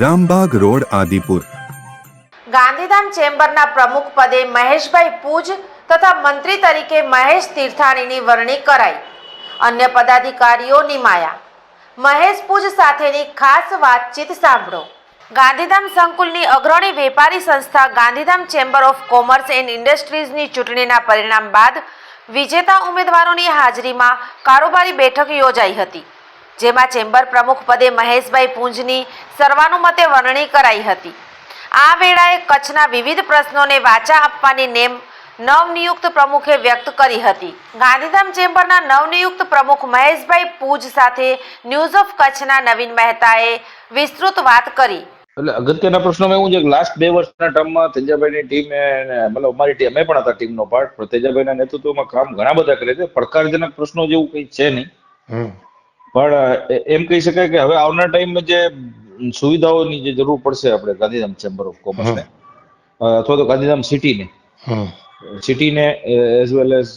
Rambag road, Adipur. Gandhidham ચેમ્બરના પ્રમુખ પદે મહેશભાઈ પૂજ તથા મંત્રી તરીકે મહેશ તીર્થાણીની વરણી કરાઈ. અન્ય પદાધિકારીઓ નિમાયા. મહેશ પૂજ સાથેની ખાસ વાતચીત સાંભળો. ગાંધીધામ સંકુલની અગ્રણી વેપારી સંસ્થા Gandhidham chamber of commerce and ઇન્ડસ્ટ્રીઝની ચૂંટણીના પરિણામ બાદ વિજેતા ઉમેદવારોની હાજરીમાં કારોબારી બેઠક યોજાઈ હતી. જેમાં ચેમ્બર પ્રમુખ પદે મહેશભાઈ પૂંજની સર્વાનુમતે વરણી કરાઈ હતી. આ વેળાએ કચ્છના વિવિધ પ્રશ્નોને વાચા આપવાની નેમ નવનિયુક્ત પ્રમુખે વ્યક્ત કરી હતી. ગાંધીધામ ચેમ્બરના નવનિયુક્ત પ્રમુખ મહેશભાઈ પૂજ સાથે ન્યૂઝ ઓફ કચ્છના નવીન મહેતાએ વિસ્તૃત વાત કરી. એટલે અગત્યના પ્રશ્નોમાં એવું છે કે લાસ્ટ બે વર્ષના ટર્મમાં તેજાભાઈની ટીમે મતલબ અમારી ટીમ અમે પણ હતા ટીમનો પાર્ટ પણ તેજાભાઈના નેતૃત્વમાં કામ ઘણા બધા કરે છે. પડકારજનક પ્રશ્નો જેવું કંઈ છે નહીં. પણ એમ કહી શકાય કે હવે આવનાર ટાઈમમાં જે સુવિધાઓની જે જરૂર પડશે આપણે ગાંધીધામ ચેમ્બર ઓફ કોમર્સને અથવા તો ગાંધીધામ સિટીને સિટીને એઝ વેલ એઝ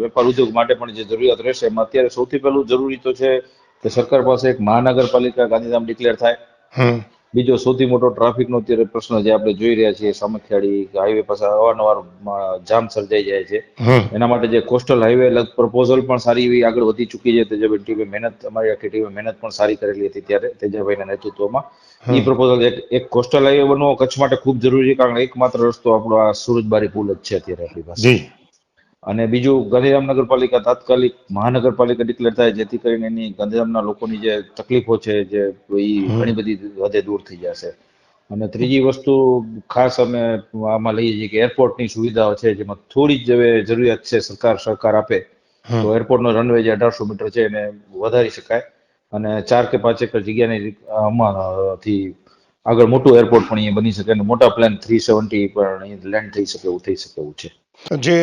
વેપાર ઉદ્યોગ માટે પણ જે જરૂરિયાત રહેશે એમાં અત્યારે સૌથી પહેલું જરૂરી તો છે કે સરકાર પાસે એક મહાનગરપાલિકા ગાંધીધામ ડિક્લેર થાય. બીજો સૌથી મોટો ટ્રાફિકનો અત્યારે પ્રશ્ન જે આપણે જોઈ રહ્યા છીએ સામખિયાળી હાઈવે પાસે અવારનવાર જામ સર્જાઈ જાય છે. એના માટે જે કોસ્ટલ હાઈવે પ્રપોઝલ પણ સારી એવી આગળ વધી ચૂકી છે. તેજાભાઈ ટીમે મહેનત અમારી આખી ટીમે મહેનત પણ સારી કરેલી હતી ત્યારે તેજાભાઈના નેતૃત્વમાં. એ પ્રપોઝલ એક એક કોસ્ટલ હાઈવે બનવો કચ્છ માટે ખૂબ જરૂરી છે કારણ કે એકમાત્ર રસ્તો આપણો આ સુરજબારી પુલ જ છે અત્યારે આપણી પાસે. અને બીજું ગાંધીધામ નગરપાલિકા તાત્કાલિક મહાનગરપાલિકા ડિક્લેર થાય જેથી કરીને એની ગાંધીધામના લોકોની જે તકલીફો છે જે ઈ ઘણી બધી હદે દૂર થઈ જશે. અને ત્રીજી વસ્તુ ખાસ અમે આમાં લઈએ છીએ કે એરપોર્ટની સુવિધાઓ છે જેમાં થોડી જ હવે જરૂરિયાત છે સરકાર સહકાર આપે તો એરપોર્ટનો રનવે જે અઢારસો મીટર છે એને વધારી શકાય. અને ચાર કે પાંચ એકર જગ્યાની આમાંથી આગળ મોટું એરપોર્ટ પણ અહીંયા બની શકે અને મોટા પ્લાન થ્રી સેવન્ટી પણ અહીંયા લેન્ડ થઈ શકે એવું થઈ શકે એવું છે. જે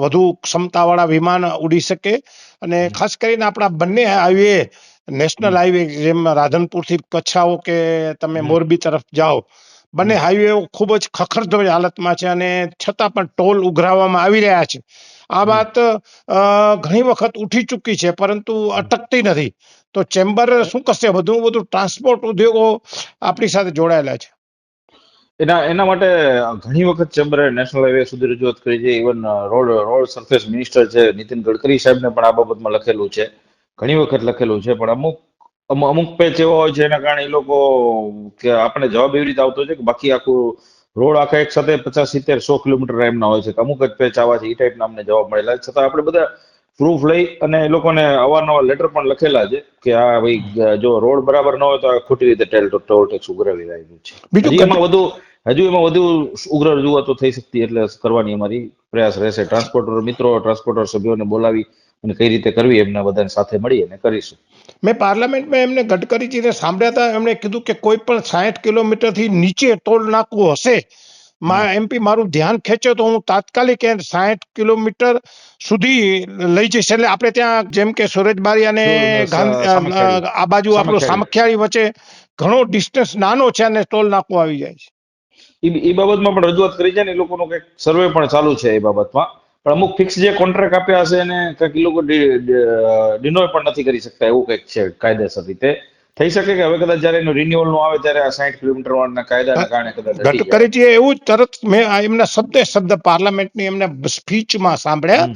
વધુ ક્ષમતાવાળા વિમાન ઉડી શકે અને ખાસ કરીને આપણા બંને હાઈવે નેશનલ હાઈવે જેમ રાધનપુરથી કચ્છ આવો કે તમે મોરબી તરફ જાઓ બંને હાઈવે ખૂબ જ ખખડધજ હાલતમાં છે અને છતાં પણ ટોલ ઉઘરાવવામાં આવી રહ્યા છે. આ વાત અ, ઘણી વખત ઉઠી ચૂકી છે પરંતુ અટકતી નથી. તો ચેમ્બર શું કરશે? વધુ બધું ટ્રાન્સપોર્ટ ઉદ્યોગો આપણી સાથે જોડાયેલા છે. એના એના માટે ઘણી વખત ચેમ્બરે નેશનલ હાઈવે સુધી રજૂઆત કરી છે. Even road road surface minister છે નીતિન ગડકરી સાહેબને પણ આ બાબતમાં લખેલું છે. ઘણી વખત લખેલું છે પણ અમુક અમુક પેચ એવો હોય છે એના કારણે એ લોકો કે આપણે જવાબ એવી રીતે આવતો છે કે બાકી આખું રોડ આખા એક સાથે પચાસ સિત્તેર સો કિલોમીટર એમના હોય છે. કે અમુક જ પેચ આવા છે એ ટાઈપના અમને જવાબ મળેલા છતાં આપણે બધા પ્રૂફ લઈ અને એ લોકોને અવારનવાર લેટર પણ લખેલા છે કે આ ભાઈ જો રોડ બરાબર ન હોય તો આ ખોટી રીતે ટેલ ટોલ ટેક્સ ઉઘરાવી રહ્યું છે. બીજું એમાં વધુ હજુ એમાં વધુ ઉગ્ર રજૂઆતો થઈ શકતી એટલે કરવાની અમારી પ્રયાસ રહેશે. ટ્રાન્સપોર્ટર મિત્રો ટ્રાન્સપોર્ટર સભ્યોને બોલાવી અને કઈ રીતે કરવી એમના બધાને સાથે મળી અને કરીશું. મેં પાર્લામેન્ટમાં એમને ગડકરીજીને સાંભળ્યા હતા. એમણે કીધું કે કોઈ પણ સાઠ કિલોમીટરથી નીચે ટોલ નાકું હશે. એમપી મારું ધ્યાન ખેંચે તો હું તાત્કાલિક સાઠ કિલોમીટર સુધી લઈ જઈશ. એટલે આપણે ત્યાં જેમ કે સુરજબારી અને. આ બાજુ આપણું સામખિયાળી. સામખિયાળી વચ્ચે ઘણો ડિસ્ટન્સ નાનો છે અને ટોલ નાખવો આવી જાય છે. એ બાબતમાં પણ રજૂઆત કરી છે ને એ લોકોનો કંઈક સર્વે પણ ચાલુ છે એ બાબતમાં. પણ અમુક ફિક્સ જે કોન્ટ્રાક્ટ આપ્યા હશે એને કંઈક એ લોકો ડિનોય પણ નથી કરી શકતા એવું કંઈક છે કાયદેસર રીતે. થઈ શકે કે હવે કદાચ જ્યારે એનું રિન્યુઅલનું આવે ત્યારે આ સાઈઠ કિલોમીટર વાળાના કાયદાના કારણે કદાચ. ગડકરીજીએ એવું તરત મેં આ એમના શબ્દે શબ્દ પાર્લામેન્ટની એમને સ્પીચમાં સાંભળ્યા.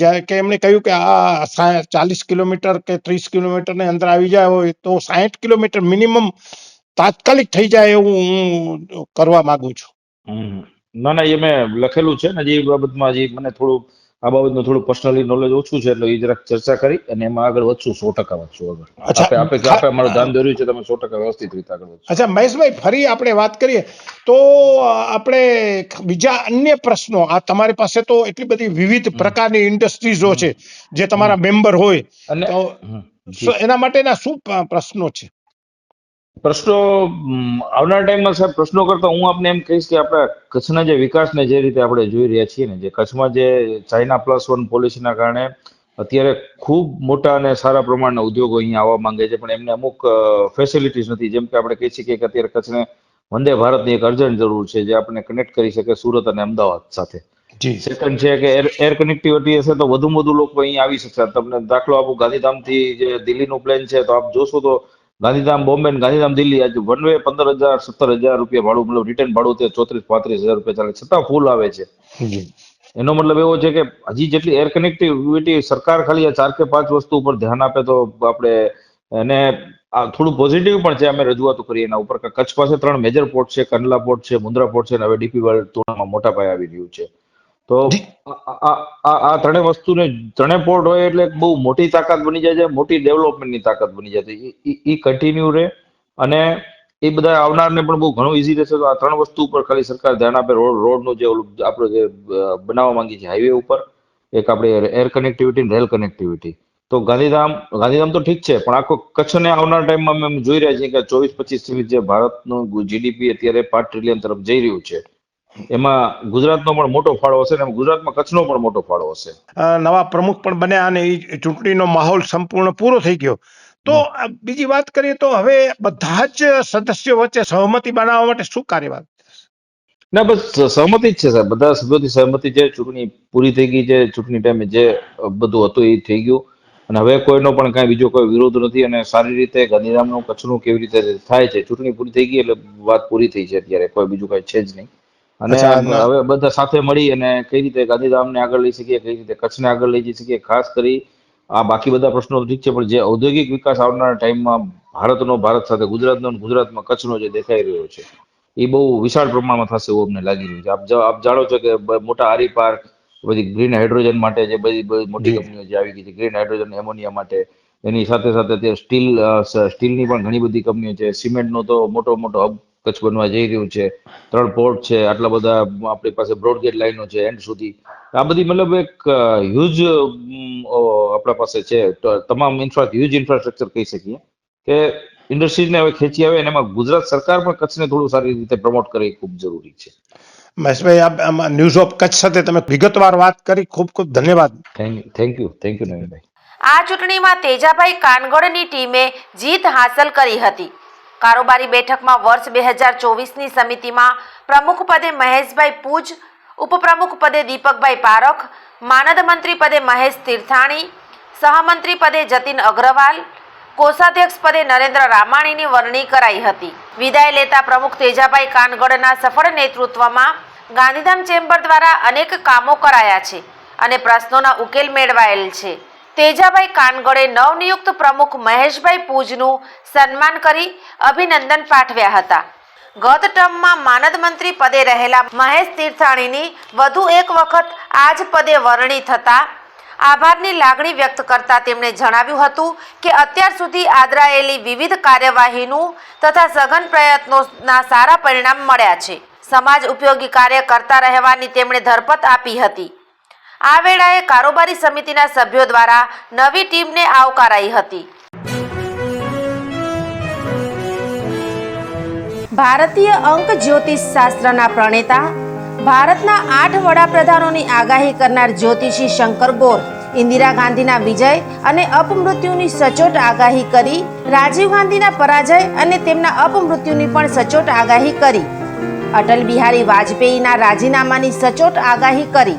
જ્યારે કે એમણે કહ્યું કે આ ચાલીસ કિલોમીટર કે ત્રીસ કિલોમીટરની અંદર આવી જાય હોય તો સાહીઠ કિલોમીટર મિનિમમ તાત્કાલિક થઈ જાય એવું હું કરવા માંગુ છું. ના ના એ મેં લખેલું છે ને જે બાબતમાં જે મને થોડું આ બાબતનું થોડું પર્સનલી નોલેજ ઓછું છે એટલે એ જરાક ચર્ચા કરી અને એમાં આગળ વધશું સો ટકા વધશું આગળ. આપણે આપે આપે આપે અમારું ધ્યાન દોર્યું છે તમે સો ટકા વ્યવસ્થિત રીતે આગળ વધશો. અચ્છા મહેશભાઈ ફરી આપણે વાત કરીએ તો આપણે બીજા અન્ય પ્રશ્નો આ તમારી પાસે તો એટલી બધી વિવિધ પ્રકારની ઇન્ડસ્ટ્રીઝો છે જે તમારા મેમ્બર હોય અને એના માટેના શું પ્રશ્નો છે? પ્રશ્નો આવનાર ટાઈમમાં સાહેબ પ્રશ્નો કરતા હું આપને એમ કહીશ કે આપણા કચ્છના જે વિકાસને જે રીતે આપણે જોઈ રહ્યા છીએ ને જે કચ્છમાં જે ચાઇના પ્લસ વન પોલિસીના કારણે અત્યારે ખૂબ મોટા અને સારા પ્રમાણના ઉદ્યોગો અહીંયા આવવા માંગે છે પણ એમને અમુક ફેસિલિટીઝ નથી. જેમ કે આપણે કહી શકીએ કે અત્યારે કચ્છને વંદે ભારતની એક અર્જન્ટ જરૂર છે જે આપણને કનેક્ટ કરી શકે સુરત અને અમદાવાદ સાથે. સેકન્ડ છે કે એર એર કનેક્ટિવિટી હશે તો વધુમાં વધુ લોકો અહીંયા આવી શકશે. તમને દાખલો આપું ગાંધીધામથી જે દિલ્હીનું પ્લેન છે તો આપ જોશો તો ગાંધીધામ બોમ્બે ગાંધીધામ દિલ્હી આજે વન વે પંદર હજાર સત્તર હજાર રૂપિયા ભાડું મતલબ રિટર્ન ભાડું તે ચોત્રીસ પાંત્રીસ હજાર રૂપિયા ચાલે છતાં ફૂલ આવે છે. એનો મતલબ એવો છે કે હજી જેટલી એર કનેક્ટિવિટી સરકાર ખાલી આ ચાર કે પાંચ વસ્તુ ઉપર ધ્યાન આપે તો આપણે એને આ થોડું પોઝિટિવ પણ છે અમે રજૂઆતો કરીએ એના ઉપર. કચ્છ પાસે ત્રણ મેજર પોર્ટ છે કંડલા પોર્ટ છે મુન્દ્રા પોર્ટ છે અને હવે ડીપી વર્લ્ડ તુલનામાં મોટા પાયે આવી રહ્યું છે. તો આ ત્રણે ત્રણેય વસ્તુને ત્રણેય પોર્ટ હોય એટલે બહુ મોટી તાકાત બની જાય છે મોટી ડેવલપમેન્ટની તાકાત બની જાય છે. એ કન્ટિન્યુ રહે અને એ બધા આવનારને પણ બહુ ઘણું ઈઝી રહેશે. તો આ ત્રણ વસ્તુ ઉપર ખાલી સરકાર ધ્યાન આપે રોડ રોડનું જે ઓલું આપણે જે બનાવવા માંગીએ છીએ હાઈવે ઉપર એક આપણે એર કનેક્ટિવિટી રેલ કનેક્ટિવિટી તો ગાંધીધામ ગાંધીધામ તો ઠીક છે પણ આખો કચ્છને આવનાર ટાઈમમાં અમે જોઈ રહ્યા છીએ કે ચોવીસ પચીસથી જે ભારતનું જીડીપી અત્યારે પાંચ ટ્રિલિયન તરફ જઈ રહ્યું છે. એમાં ગુજરાતનો પણ મોટો ફાળો હશે અને ગુજરાતમાં કચ્છનો પણ મોટો ફાળો હશે. નવા પ્રમુખ પણ બન્યા અને એ ચૂંટણીનો માહોલ સંપૂર્ણ પૂરો થઈ ગયો. તો બીજી વાત કરીએ તો હવે બધા જ સદસ્યો વચ્ચે સહમતિ બનાવવા માટે શું કાર્યવાહી ના બસ સહમતિ જ છે સાહેબ. બધા સભ્યોથી સહમતિ છે. ચૂંટણી પૂરી થઈ ગઈ છે. ચૂંટણી ટાઈમે જે બધું હતું એ થઈ ગયું. અને હવે કોઈનો પણ કાંઈ બીજો કોઈ વિરોધ નથી અને સારી રીતે ગાંધીધામનું કચ્છનું કેવી રીતે થાય છે? ચૂંટણી પૂરી થઈ ગઈ એટલે વાત પૂરી થઈ છે અત્યારે. કોઈ બીજું કાંઈ છે જ નહીં. અને હવે બધા સાથે મળી અને કઈ રીતે ગાંધીધામને આગળ લઈ શકીએ કઈ રીતે કચ્છને આગળ લઈ જઈ શકીએ ખાસ કરી આ બાકી બધા પ્રશ્નો ઠીક છે પણ જે ઔદ્યોગિક વિકાસ આવનારા ટાઈમમાં ભારતનો ભારત સાથે ગુજરાતનો ગુજરાતમાં કચ્છનો જે દેખાઈ રહ્યો છે એ બહુ વિશાળ પ્રમાણમાં થશે એવું અમને લાગી રહ્યું છે. આપ આપ જાણો છો કે મોટા આરી પાર્ક બધી ગ્રીન હાઇડ્રોજન માટે જે બધી મોટી કંપનીઓ જે આવી ગઈ છે ગ્રીન હાઇડ્રોજન એમોનિયા માટે એની સાથે સાથે અત્યારે સ્ટીલ સ્ટીલની પણ ઘણી બધી કંપનીઓ છે. સિમેન્ટનો તો મોટો મોટો હબ કચ્છ બનવા જઈ રહ્યું છે. ત્રણ પોર્ટ છે આટલા બધા આપણી પાસે બ્રોડગેજ લાઈનો છે એન્ડ સુધી. આ બધી મતલબ એક હ્યુજ આપણા પાસે છે. તમામ ઇન્ફ્રા હ્યુજ ઇન્ફ્રાસ્ટ્રક્ચર કહી શકીએ. કે ઇન્ડસ્ટ્રીઝને હવે ખેંચી આવે અને એમાં ગુજરાત સરકાર પણ કચ્છને થોડું સારી રીતે પ્રમોટ કરે એ ખૂબ જરૂરી છે. મહેશભાઈ આપ આમાં ન્યૂઝ ઓફ કચ્છ સાથે તમે વિગતવાર વાત કરી. ખૂબ ખૂબ ધન્યવાદ. Thank thank you thank you Navinbhai. આ ચૂંટણીમાં તેજાભાઈ કાનગોડની ટીમે જીત હાંસલ કરી હતી. કારોબારી બેઠકમાં વર્ષ બે હજાર ચોવીસની સમિતિમાં પ્રમુખ પદે મહેશભાઈ પૂજ, ઉપપ્રમુખ પદે દીપકભાઈ પારખ, માનદ મંત્રી પદે મહેશ તીર્થાણી, સહમંત્રી પદે જતીન અગ્રવાલ, કોષાધ્યક્ષ પદે નરેન્દ્ર રામાણીની વરણી કરાઈ હતી. વિદાય લેતા પ્રમુખ તેજાભાઈ કાનગડના સફળ નેતૃત્વમાં ગાંધીધામ ચેમ્બર દ્વારા અનેક કામો કરાયા છે અને પ્રશ્નોના ઉકેલ મેળવાયેલ છે. તેજાભાઈ કાનગડે નવનિયુક્ત પ્રમુખ મહેશભાઈ પૂજનું સન્માન કરી અભિનંદન પાઠવ્યા હતા. ગત ટર્મમાં માનદ મંત્રી પદે રહેલા મહેશ તીર્થાણીની વધુ એક વખત આ જ પદે વરણી થતા આભારની લાગણી વ્યક્ત કરતા તેમણે જણાવ્યું હતું કે અત્યાર સુધી આદરાયેલી વિવિધ કાર્યવાહીનું તથા સઘન પ્રયત્નોના સારા પરિણામ મળ્યા છે. સમાજ ઉપયોગી કાર્ય કરતા રહેવાની તેમણે ધરપત આપી હતી. આ વેળાએ કારોબારી સમિતિના સભ્યો દ્વારા નવી ટીમને આવકારાઈ હતી. ભારતીય અંક જ્યોતિષ શાસ્ત્રના પ્રણેતા, ભારતના આઠ વડાપ્રધાનોની આગાહી કરનાર જ્યોતિષી શંકર ગોર, ઇન્દિરા ગાંધીના વિજય અને અપમૃત્યુની સચોટ આગાહી કરી, રાજીવ ગાંધીના પરાજય અને તેમના અપમૃત્યુની પણ સચોટ આગાહી કરી. અટલ બિહારી વાજપેયીના રાજીનામાની સચોટ આગાહી કરી.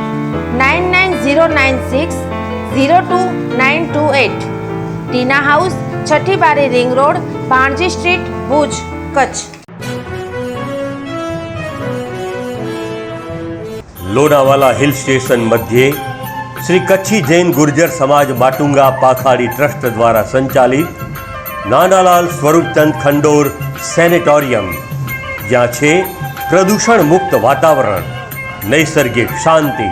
nine nine zero nine six zero two nine two eight Tina house Chhathi Bari ring road पाणजी street Bhuj Kutch Lonavala hill station मध्य श्री कच्छी जैन गुर्जर समाज बाटुंगा पाखाड़ी ट्रस्ट द्वारा संचालित नानालाल स्वरूप चंद खंडोर सेनेटोरियम जहाँ प्रदूषण मुक्त वातावरण नैसर्गिक शांति